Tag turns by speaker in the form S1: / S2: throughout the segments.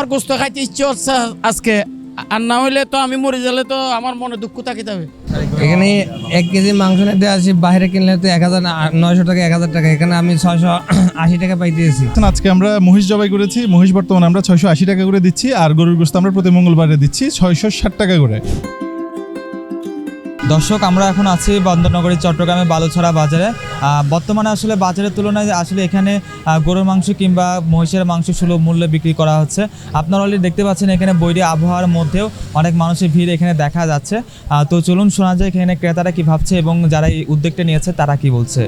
S1: আমার গোস্ত খাইতে ইচ্ছে হচ্ছে আজকে। আর না হইলে তো আমি মরে গেলে তো আমার মনে দুঃখ থাকি যাবে
S2: এখানে এক কেজি মাংস নিতে আসি বাইরে কিনলে তো এক হাজার নয়শো টাকা এক হাজার টাকা এখানে আমি ছয়শো আশি টাকা পাইতেছি।
S3: আজকে আমরা মহিষ জবাই করেছি মহিষ বর্তমানে আমরা ছয়শো আশি টাকা করে দিচ্ছি আর গরুর গোস্ত আমরা প্রতি মঙ্গলবারে দিচ্ছি ছয়শো ষাট টাকা করে।
S4: দর্শক, আমরা এখন আছি বন্দরনগরী চট্টগ্রামে বালুছড়া বাজারে। বর্তমানে আসলে বাজারের তুলনায় আসলে এখানে গরুর মাংস কিংবা মহিষের মাংস সুলভ মূল্যে বিক্রি করা হচ্ছে। আপনারা অলরেডি দেখতে পাচ্ছেন এখানে বৈরী আবহাওয়ার মধ্যেও অনেক মানুষের ভিড় এখানে দেখা যাচ্ছে। তো চলুন শোনা যায় এখানে ক্রেতারা কি ভাবছে এবং যারা এই উদ্যোগটা নিয়েছে, তারা কি বলছে?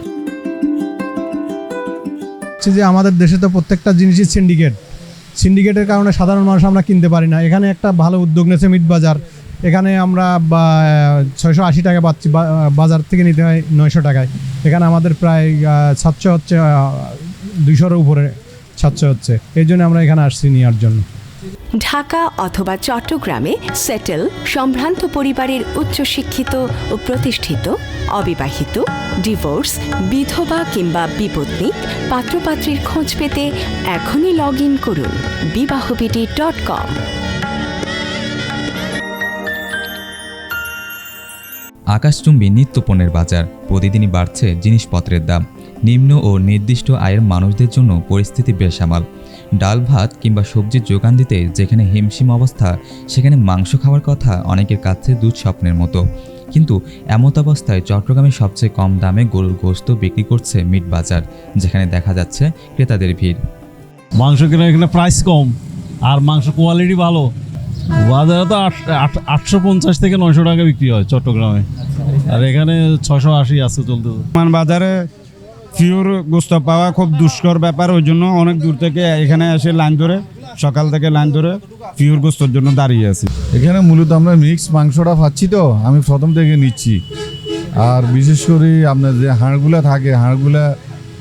S5: যে আমাদের দেশে তো প্রত্যেকটা জিনিসই সিন্ডিকেট সিন্ডিকেটের কারণে সাধারণ মানুষ আমরা কিনতে পারি না। এখানে একটা ভালো উদ্যোগ নিয়েছে মিট বাজার। এখানে আমরা ছয়শো আশি টাকা পাচ্ছি বাজার থেকে নিতে হয় নয়শো টাকায়। এখানে আমাদের প্রায় সাতশো হচ্ছে দুইশোর উপরে সাতশো হচ্ছে। এই জন্য আমরা এখানে আসছি নেওয়ার জন্য।
S6: ঢাকা অথবা চট্টগ্রামে সেটেল সম্ভ্রান্ত পরিবারের উচ্চশিক্ষিত ও প্রতিষ্ঠিত, অবিবাহিত ডিভোর্স বিধবা কিংবা বিপত্নিক পাত্রপাত্রীর খোঁজ পেতে এখনই লগ ইন করুন বিবাহবিটি ডট কম
S7: আকাশচুম্বী নিত্যপণ্যের বাজার। প্রতিদিনই বাড়ছে জিনিসপত্রের দাম। নিম্ন ও নির্দিষ্ট আয়ের মানুষদের জন্য পরিস্থিতি বেসামাল। ডাল, ভাত কিংবা সবজির যোগান দিতে যেখানে হিমশিম অবস্থা, সেখানে মাংস খাওয়ার কথা অনেকের কাছে দুঃস্বপ্নের মতো। কিন্তু এমত অবস্থায় চট্টগ্রামে সবচেয়ে কম দামে গরুর গোস্ত বিক্রি করছে মিট বাজার, যেখানে দেখা যাচ্ছে ক্রেতাদের ভিড়।
S8: মাংস কেনার এখানে প্রাইস কম, আর মাংস কোয়ালিটি ভালো। বাজারে তো আট- আট- আটশো পঞ্চাশ থেকে নয়শো টাকা বিক্রি হয় চট্টগ্রামে। আর এখানে ছশো আশি আছে চলতে।
S9: বাজারে পিওর গোস্ত পাওয়া খুব দুষ্কর ব্যাপার ওই জন্য অনেক দূর থেকে এখানে এসে লাইন ধরে সকাল থেকে লাইন ধরে পিওর গোস্তর জন্য দাঁড়িয়ে আছি।
S3: এখানে মূলত আমরা মিক্স মাংসটা পাচ্ছি তো আমি প্রথম থেকে নিচ্ছি। আর বিশেষ করে আপনার যে হাড়গুলা থাকে হাড়গুলা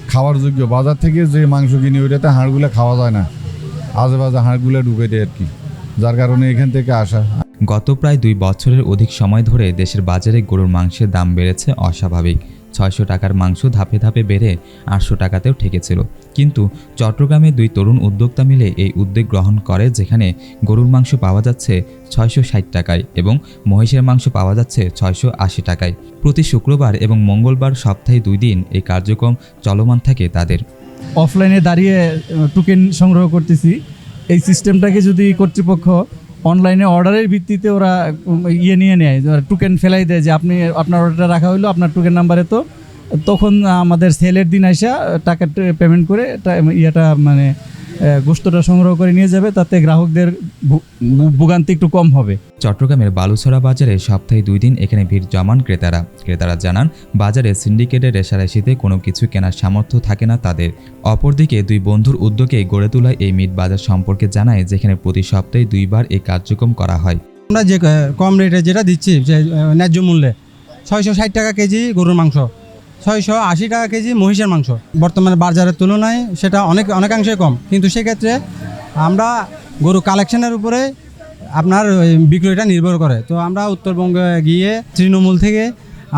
S3: খাওয়ার যোগ্য। বাজার থেকে যে মাংস কিনি ওইটাতে হাড়গুলা খাওয়া যায় না। আজে বাজে হাড়গুলা ঢুকে দেয় আর কি। যার কারণে এখান থেকে আসা।
S7: গত প্রায় দুই বছরের অধিক সময় ধরে দেশের বাজারে গরুর মাংসের দাম বেড়েছে অস্বাভাবিক। ছয়শো টাকার মাংস ধাপে ধাপে বেড়ে আটশো টাকাতেও ঠেকেছিল। কিন্তু চট্টগ্রামে দুই তরুণ উদ্যোক্তা মিলে এই উদ্যোগ গ্রহণ করে যেখানে গরুর মাংস পাওয়া যাচ্ছে ছয়শো ষাট টাকায় এবং মহিষের মাংস পাওয়া যাচ্ছে ছয়শো আশি টাকায়। প্রতি শুক্রবার এবং মঙ্গলবার সপ্তাহে দুই দিন এই কার্যক্রম চলমান থাকে তাদের।
S10: অফলাইনে দাঁড়িয়ে টোকেন সংগ্রহ করতেছি। এই সিস্টেমটাকে যদি কর্তৃপক্ষ অনলাইনে অর্ডারের ভিত্তিতে ওরা ইয়ে নিয়ে নেয় টোকেন ফেলাই দেয় যে আপনি, আপনার অর্ডারটা রাখা হইল, আপনার টোকেন নাম্বারে তো, তখন আমাদের সেলের দিন আসা টাকা পেমেন্ট করে ইয়েটা মানে গোস্তটা সংগ্রহ করে নিয়ে যাবে তাতে গ্রাহকদের ভোগান্তি একটু কম হবে।
S7: চট্টগ্রামের বালুছড়া বাজারে সপ্তাহে দুই দিন এখানে ভিড় জমান ক্রেতারা। ক্রেতারা জানান বাজারে সিন্ডিকেটের রেশারেশিতে কোনো কিছু কেনার সামর্থ্য থাকে না তাদের। অপরদিকে দুই বন্ধুর উদ্যোগে গড়ে তোলা এই মিট বাজার সম্পর্কে জানায় যেখানে প্রতি সপ্তাহে দুইবার এই কার্যক্রম করা হয়।
S2: আমরা যে কম রেটে যেটা দিচ্ছি যে ন্যায্য মূল্যে ছয়শো ষাট টাকা কেজি গরুর মাংস। ছয়শো আশি টাকা কেজি মহিষের মাংস। বর্তমানে বাজারের তুলনায় সেটা অনেক অনেকাংশে কম। কিন্তু সেক্ষেত্রে আমরা গরু কালেকশনের উপরে আপনার বিক্রয়টা নির্ভর করে। তো আমরা উত্তরবঙ্গে গিয়ে তৃণমূল থেকে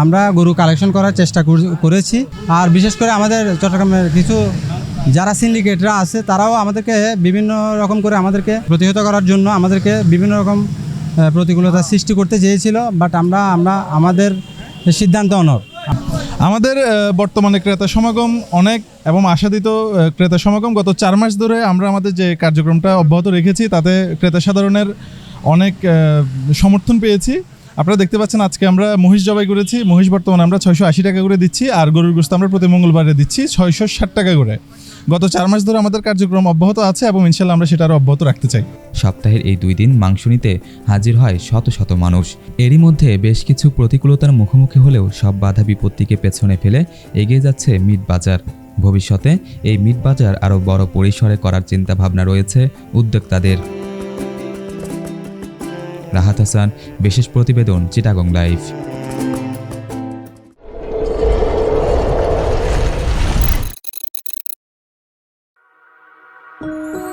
S2: আমরা গরু কালেকশন করার চেষ্টা করেছি। আর বিশেষ করে আমাদের চট্টগ্রামের কিছু যারা সিন্ডিকেটরা আছে, তারাও আমাদেরকে বিভিন্ন রকম করে আমাদেরকে প্রতিহত করার জন্য আমাদেরকে বিভিন্ন রকম প্রতিকূলতা সৃষ্টি করতে চেয়েছিল। বাট আমরা আমরা, আমাদের সিদ্ধান্ত অনর
S3: আমাদের বর্তমানে ক্রেতা সমাগম অনেক এবং আশাদিত ক্রেতা সমাগম। গত চার মাস ধরে আমরা আমাদের যে কার্যক্রমটা অব্যাহত রেখেছি, তাতে ক্রেতা সাধারণের অনেক সমর্থন পেয়েছি। আপনারা দেখতে পাচ্ছেন আজকে আমরা মহিষ জবাই করেছি। মহিষ বর্তমানে আমরা ছয়শো আশি টাকা করে দিচ্ছি, আর গরুর গোস্ত আমরা প্রতি মঙ্গলবারে দিচ্ছি ছয়শো ষাট টাকা করে। গত চার মাস ধরে আমাদের কার্যক্রম অব্যাহত আছে এবং ইনশাল্লাহ আমরা সেটা আরও অব্যাহত রাখতে চাই।
S7: সপ্তাহের এই দুই দিন মাংস নিতে হাজির হয় শত শত মানুষ। এরই মধ্যে বেশ কিছু প্রতিকূলতার মুখোমুখি হলেও সব বাধা বিপত্তিকে পেছনে ফেলে এগিয়ে যাচ্ছে মিট বাজার। ভবিষ্যতে এই মিট বাজার আরও বড় পরিসরে করার চিন্তাভাবনা রয়েছে উদ্যোক্তাদের। রাহাত হাসান, বিশেষ প্রতিবেদন, চিটাগং লাইভ। 嗯。